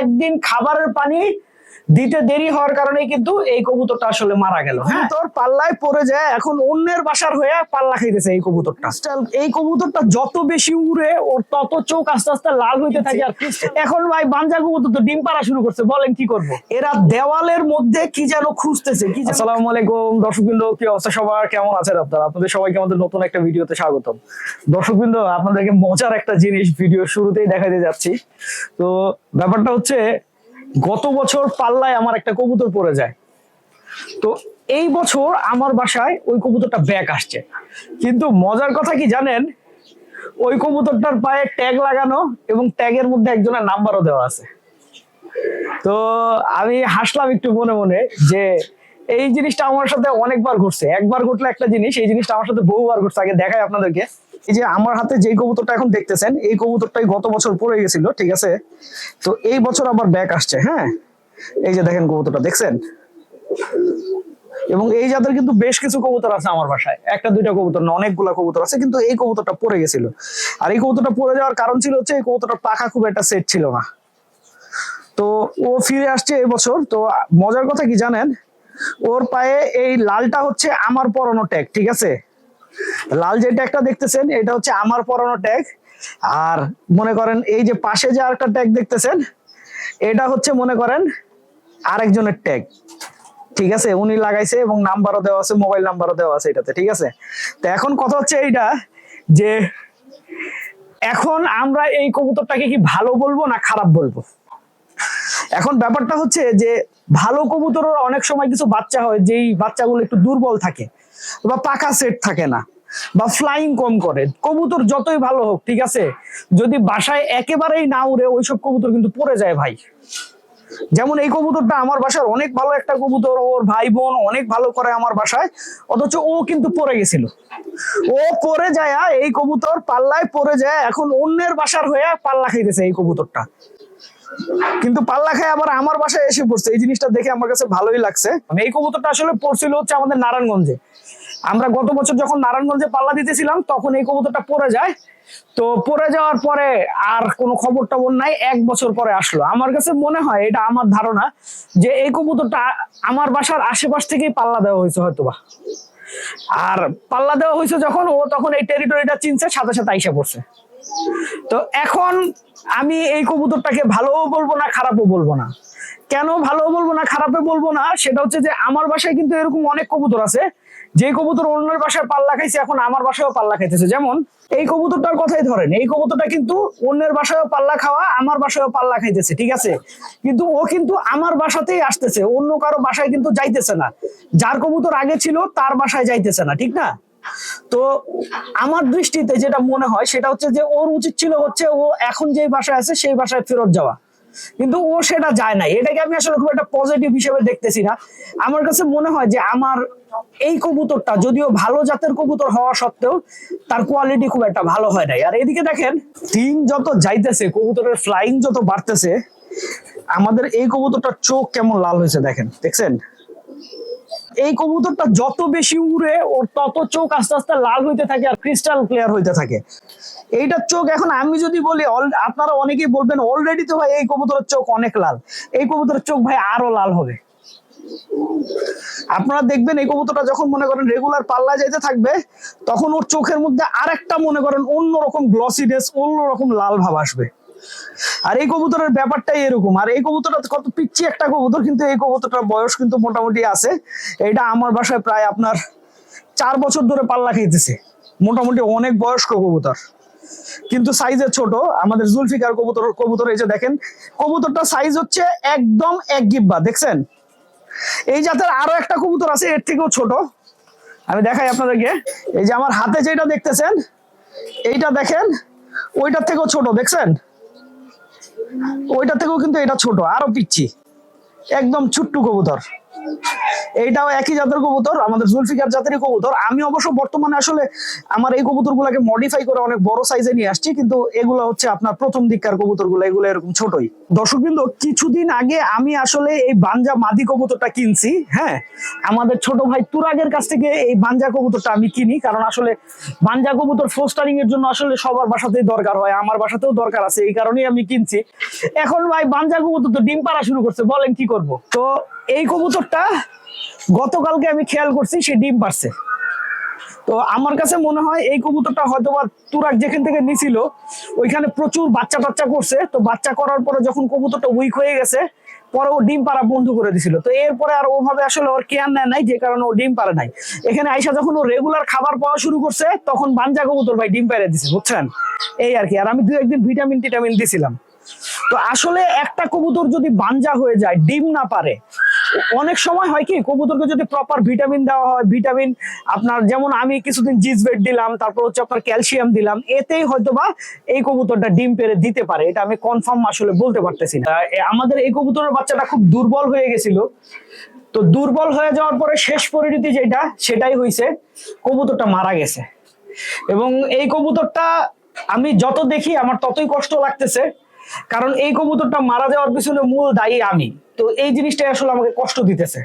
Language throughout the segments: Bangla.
একদিন খাবারের পানি দিতে দেরি হওয়ার কারণে কিন্তু এই কবুতরটা আসলে মারা গেল হ্যাঁ? তোর পাল্লায় পড়ে যায় এখন অন্যের বাসার হয়ে পাল্লা খাইতেছে এই কবুতরটা। এই কবুতরটা যত বেশি উড়ে ওর তত চোখ আস্তে আস্তে লাল হইতে থাকে। আর এখন ভাই বাঞ্জা কবুতর তো ডিম পাড়া শুরু করছে বলেন কি করব? এরা দেওয়ালের মধ্যে কি যেন খুঁজতেছে কি আসসালামু আলাইকুম দর্শকবৃন্দ কি অবস্থা সবার? কেমন আছেন আপনারা? আপনাদের সবাইকে আমাদের নতুন একটা ভিডিওতে স্বাগতম। দর্শকবৃন্দ আপনাদেরকে মজার একটা জিনিস ভিডিও শুরুতেই দেখাতে যাচ্ছি। তো ব্যাপারটা হচ্ছে গত বছর পাল্লায় আমার একটা কবুতর পড়ে যায়। তো এই বছর আমার বাসায় ওই কবুতরটা ব্যাক আসছে। কিন্তু মজার কথা কি জানেন? ওই কবুতরটার পায়ে ট্যাগ লাগানো এবং ট্যাগের মধ্যে একজনের নাম্বারও দেওয়া আছে। তো আমি হাসলাম একটু মনে মনে যে এই জিনিসটা আমার সাথে অনেকবার ঘটছে। একবার ঘটলে একটা জিনিস, এই জিনিসটা আমার সাথে বহুবার ঘটছে। আগে দেখাই আপনাদেরকে। এই যে আমার হাতে যে কবুতরটা এখন দেখতেছেন, এই কবুতরটাই গত বছর পড়ে গেছিল, ঠিক আছে? তো এই বছর আবার ব্যাক আসছে হ্যাঁ? এই যে দেখেন কবুতরটা, দেখছেন? এবং এই জাতের কিন্তু বেশ কিছু কবুতর আছে আমার বাসায়। একটা, দুইটা কবুতর না, অনেকগুলা কবুতর আছে, কিন্তু এই কবুতরটা পড়ে গেছিল। আর এই কবুতরটা পড়ে যাওয়ার কারণ ছিল হচ্ছে এই কবুতরটার পাখা খুব একটা সেট ছিল না। তো ও ফিরে আসছে এবছর তো মজার কথা কি জানেন? ওর পায়ে এই লালটা হচ্ছে আমার পরানো ট্যাগ ঠিক আছে? লাল যে ট্যাগটা দেখতেছেন, এটা হচ্ছে আমার পরানো ট্যাগ আর মনে করেন এই যে পাশে যে আরেকটা ট্যাগ দেখতেছেন, এটা হচ্ছে মনে করেন আরেকজনের ট্যাগ ঠিক আছে? উনি লাগাইছে এবং নাম্বারও দেওয়া আছে, মোবাইল নাম্বারও দেওয়া আছে এটাতে, ঠিক আছে? তো এখন কথা হচ্ছে এইটা যে এখন আমরা এই কবুতরটাকে কি ভালো বলব না খারাপ বলব? এখন ব্যাপারটা হচ্ছে যে ভালো কবুতরের অনেক সময় কিছু বাচ্চা হয়, যেই বাচ্চাগুলো একটু দুর্বল থাকে বা পাকা সেট থাকে না। বা ফ্লাইং কম করে। কবুতর যতই ভালো হোক, ঠিক আছে? যদি বাসায় একেবারেই না উড়ে, ওইসব কবুতর কিন্তু পড়ে যায় ভাই। যেমন এই কবুতরটা আমার বাসার অনেক ভালো একটা কবুতর, ওর ভাই বোন অনেক ভালো করে আমার বাসায়, অথচ ও কিন্তু পড়ে গেছিল। ও পড়ে যায়, এই কবুতর পাল্লায় পড়ে যায়, এখন অন্যের বাসার হয়ে পাল্লা খাইতেছে এই কবুতরটা। কিন্তু পাল্লা খায় আবার আমার বাসায় এসে পড়ছে, এই জিনিসটা দেখে আমার কাছে ভালোই লাগছে। এই কবুতরটা আসলে পড়ছিল হচ্ছে আমাদের নারায়ণগঞ্জে। আমরা গত বছর যখন নারায়ণগঞ্জে পাল্লা দিতেছিলাম, তখন এই কবুতরটা পড়ে যায়। তো পড়ে যাওয়ার পরে আর কোনো খবর টবর নাই, এক বছর পরে আসলো। আমার কাছে মনে হয়, এটা আমার ধারণা, যে এই কবুতরটা আমার বাসার আশেপাশ থেকেই পাল্লা দেওয়া হয়েছে হয়তোবা। আর পাল্লা দেওয়া হয়েছে যখন, ও তখন এই টেরিটরিটা চিনছে, সাথে সাথে আইসা পড়ছে। তো এখন আমি এই কবুতরটাকে ভালোও বলব না, খারাপও বলব না। কেন ভালো বলব না, খারাপে বলব না, সেটা হচ্ছে যে আমার বাসায় কিন্তু এরকম অনেক কবুতর আছে। যে কবুতর অন্যের বাসায় পাল্লা খাইছে, এখন আমার বাসায়ও পাল্লা খাইতেছে। যেমন এই কবুতরটার কথাই ধরেন, এই কবুতরটা কিন্তু অন্যের বাসায়ও পাল্লা খাওয়া, আমার বাসায়ও পাল্লা খাইতেছে, ঠিক আছে? কিন্তু ও কিন্তু আমার বাসাতেই আসতেছে, অন্য কারও বাসায় কিন্তু যাইতেছে না। যার কবুতর আগে ছিল, তার বাসায় যাইতেছে না, ঠিক না? তো আমার দৃষ্টিতে যেটা মনে হয়, সেটা হচ্ছে যে ওর উচিত ছিল হচ্ছে ও এখন যেই বাসায় আছে, সেই বাসায় ফেরত যাওয়া। কিন্তু ও সেটা যায় না এটাকে আমি আসলে খুব একটা পজিটিভ হিসেবে দেখতেছি না। আমার কাছে মনে হয় যে আমার এই কবুতরটা যদিও ভালো জাতের কবুতর হওয়া সত্ত্বেও তার কোয়ালিটি খুব একটা ভালো হয় নাই। আর এদিকে দেখেন দিন যত যাইতেছে, কবুতরের ফ্লাইং যত বাড়তেছে, আমাদের এই কবুতরটার চোখ কেমন লাল হয়েছে দেখেন। দেখছেন? এই কবুতরটা যত বেশি উড়ে, ওর তত চোখ আস্তে আস্তে লাল হইতে থাকে আর ক্রিস্টাল ক্লিয়ার হইতে থাকে। এইটার চোখ এখন আমি যদি বলি আপনারা অনেকেই বলবেন অলরেডি তো ভাই এই কবুতরের চোখ অনেক লাল। এই কবুতরের চোখ ভাই আরও লাল হবে। আপনারা দেখবেন এই কবুতরটা যখন মনে করেন রেগুলার পাল্লা যাইতে থাকবে, তখন ওর চোখের মধ্যে আরেকটা মনে করেন অন্যরকম গ্লসিনেস অন্যরকম লাল ভাব আসবে। আর এই কবুতরের ব্যাপারটাই এরকম। আর এই কবুতরটা কত পিচ্ছি একটা কবুতর, কিন্তু এই কবুতরটার বয়স কিন্তু মোটামুটি আছে। এটা আমার বাসায় প্রায় আপনার চার বছর ধরে পাল্লা খাইতেছে। মোটামুটি অনেক বয়স্ক কবুতর। কিন্তু সাইজে ছোট। আমাদের জুলফিকার কবুতর কবুতর এই যে দেখেন কবুতরটা সাইজ হচ্ছে একদম এক গিব্বা, দেখছেন? এই জাতের আরও একটা কবুতর আছে, এর থেকেও ছোট। আমি দেখাই আপনাদেরকে। এই যে আমার হাতে যেটা দেখতেছেন, এইটা দেখেন, ওইটার থেকেও ছোট, দেখছেন? ওইটা থেকেও কিন্তু এটা ছোট আরও পিচ্ছি। একদম ছোট্ট কবুতর। এইটাও একই জাতের কবুতর, আমাদের জুলফিকার জাতেরই কবুতর। আমি অবশ্য বর্তমানে আসলে আমার এই কবুতর গুলাকে মডিফাই করে অনেক বড় সাইজে নিয়ে আসছি, কিন্তু এগুলো হচ্ছে আপনার প্রথম দিককার কবুতরগুলো এগুলো এরকম ছোটই। দর্শক বিন্দু কিছুদিন আগে আমি আসলে এই বাঞ্জা মাদি কবুতরটা কিনছি হ্যাঁ? আমাদের ছোট ভাই তুরাগের কাছ থেকে এই বাঞ্জা কবুতরটা আমি কিনি, কারণ আসলে বাঞ্জা কবুতর ফোস্টারিং এর জন্য আসলে সবার বাসাতেই দরকার হয়, আমার বাসাতেও দরকার আছে, এই কারণেই আমি কিনছি। এখন ভাই বাঞ্জা কবুতর তো ডিম পাড়া শুরু করছে, বলেন কি করব? তো এই কবুতরটা গতকালকে আমি খেয়াল করছি সে ডিম পারছে। তো আমার কাছে মনে হয় এই কবুতরটা হয়তো বা তুরাক যেখান থেকে নিছিল, ওইখানে প্রচুর বাচ্চা টাচ্চা করছে। তো বাচ্চা করার পরে যখন কবুতরটা উইক হয়ে গেছে, পরে ও ডিম পাড়া বন্ধ করে দিছিল। তো এরপরে আর ওভাবে আসলে ওর কেয়ার নেয় নাই, যে কারণে ও ডিম পারে নাই। এখানে আইসা যখন ও রেগুলার খাবার পাওয়া শুরু করছে, তখন বাঞ্জা কবুতর ভাই ডিম পাড়ে দিছে, বুঝছেন? এই আর কি। আর আমি দু একদিন ভিটামিন টিটামিন দিছিলাম। তো আসলে একটা কবুতর যদি বাঞ্জা হয়ে যায়, ডিম না পারে অনেক সময় হয় কি, কবুতরকে যদি প্রপার ভিটামিন দেওয়া হয় ভিটামিন আপনার যেমন আমি কিছুদিন জিজবেট দিলাম, তারপর হচ্ছে আপনার ক্যালসিয়াম দিলাম, এতেই হয়তো বা এই কবুতরটা ডিম পেরে দিতে পারে। এটা আমি কনফার্ম আসলে বলতে পারতেছি না। আমাদের এই কবুতরের বাচ্চাটা খুব দুর্বল হয়ে গেছিল। তো দুর্বল হয়ে যাওয়ার পরে শেষ পরিণতি যেটা, সেটাই হয়েছে কবুতরটা মারা গেছে। এবং এই কবুতরটা আমি যত দেখি, আমার ততই কষ্ট লাগতেছে। কারণ এই কবুতরটা মারা যাওয়ার পিছনে মূল দায়ী আমি। তো এই জিনিসটাই আসলে আমাকে কষ্ট দিতেছে।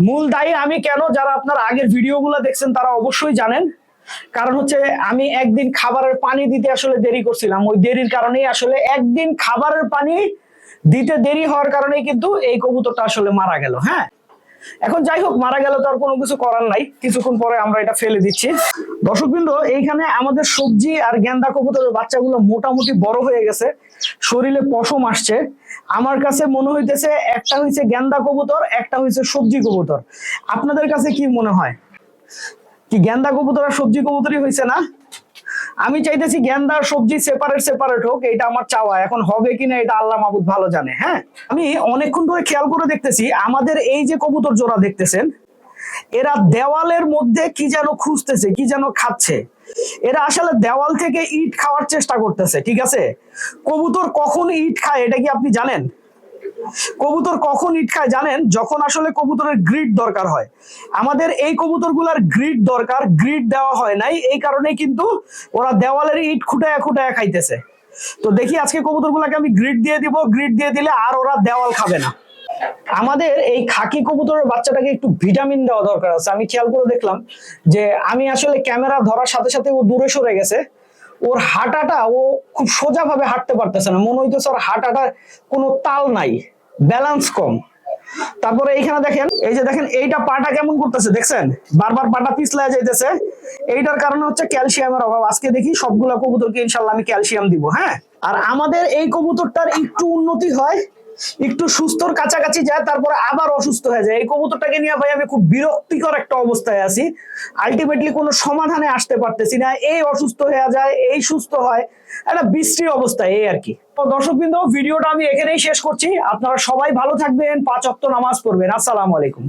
মূল দায়ী আমি কেন? যারা আপনার আগের ভিডিওগুলো দেখছেন তারা অবশ্যই জানেন। কারণ হচ্ছে আমি একদিন খাবারের পানি দিতে আসলে দেরি করছিলাম। ওই দেরির কারণেই আসলে একদিন খাবারের পানি দিতে দেরি হওয়ার কারণে কিন্তু এই কবুতরটা আসলে মারা গেল হ্যাঁ? এখন যাই হোক, মারা গেল তো আর কোনো কিছু করার নাই। কিছুক্ষণ পরে আমরা এটা ফেলে দিচ্ছি। দর্শকবৃন্দ, এইখানে আমাদের সবজি আর গেন্দা কবুতরের বাচ্চাগুলো মোটামুটি বড় হয়ে গেছে। শরীরে পশম আসছে। আমার কাছে মনে হইতেছে একটা হইছে গেন্দা কবুতর, একটা হইছে সবজি কবুতর। আপনাদের কাছে কি মনে হয়? কি গেন্দা কবুতর আর সবজি কবুতরই হয়েছে না? আমি চাইতেছি গেন্দা আর সবজি সেপারেট সেপারেট হোক, এটা আমার চাওয়া। এখন হবে কিনা এটা আল্লাহ মাহবুদ ভালো জানে হ্যাঁ? আমি অনেকক্ষণ ধরে খেয়াল করে দেখতেছি, আমাদের এই যে কবুতর জোড়া দেখতেছেন, এরা দেওয়ালের মধ্যে কি যেন খুঁজতেছে, কি যেন খাচ্ছে। এরা আসলে দেওয়াল থেকে ইট খাওয়ার চেষ্টা করতেছে, ঠিক আছে? কবুতর কখন ইট খায়, এটা কি আপনি জানেন? কবুতর কখন ইট খায় জানেন? যখন আসলে কবুতরের গ্রিড দরকার হয়। আমাদের এই কবুতরগুলার গ্রিড দরকার গ্রিড দেওয়া হয় নাই, এই কারণে কিন্তু ওরা দেওয়ালের ইট খুঁটায়া খুঁটায়া খাইতেছে। তো দেখি আজকে কবুতরগুলাকে আমি গ্রিড দিয়ে দিব গ্রিড দিয়ে দিলে আর ওরা দেওয়াল খাবে না। আমাদের এই খাকি কবুতরের বাচ্চাটাকে একটু ভিটামিন দেওয়া দরকার আছে। আমি খেয়াল করে দেখলাম যে আমি আসলে ক্যামেরা ধরার সাথে সাথে ও দূরে সরে গেছে। ওর হাঁটাটা ও খুব সোজা ভাবে হাঁটতে পারতেছে না। মনে হইতেছে ওর হাঁটাটা কোনো তাল নাই ব্যালেন্স কম। তারপরে এইখানে দেখেন, এই যে দেখেন, এইটা পাটা কেমন করতেছে, দেখছেন? বারবার পাটা পিছলা যাইতেছে। এইটার কারণে হচ্ছে ক্যালসিয়ামের অভাব। আজকে দেখি সবগুলা কবুতরকে ইনশাল্লাহ আমি ক্যালসিয়াম দিব হ্যাঁ? আর আমাদের এই কবুতরটার একটু উন্নতি হয় একটু সুস্থর কাছাকাছি যায়, তারপরে আবার অসুস্থ হয়ে যায়। এই কবুতরটাকে নিয়ে ভাই আমি খুব বিরক্তিকর একটা অবস্থায় আছি। আলটিমেটলি কোনো সমাধানে আসতে পারতেছি না। এই অসুস্থ হয়ে যায়, এই সুস্থ হয়, একটা বিশ্রী অবস্থা এই আর কি। তো দর্শক ভিডিওটা আমি এখানেই শেষ করছি। আপনারা সবাই ভালো থাকবেন, পাঁচ অক্ত নামাজ পড়বেন। আসসালামু আলাইকুম।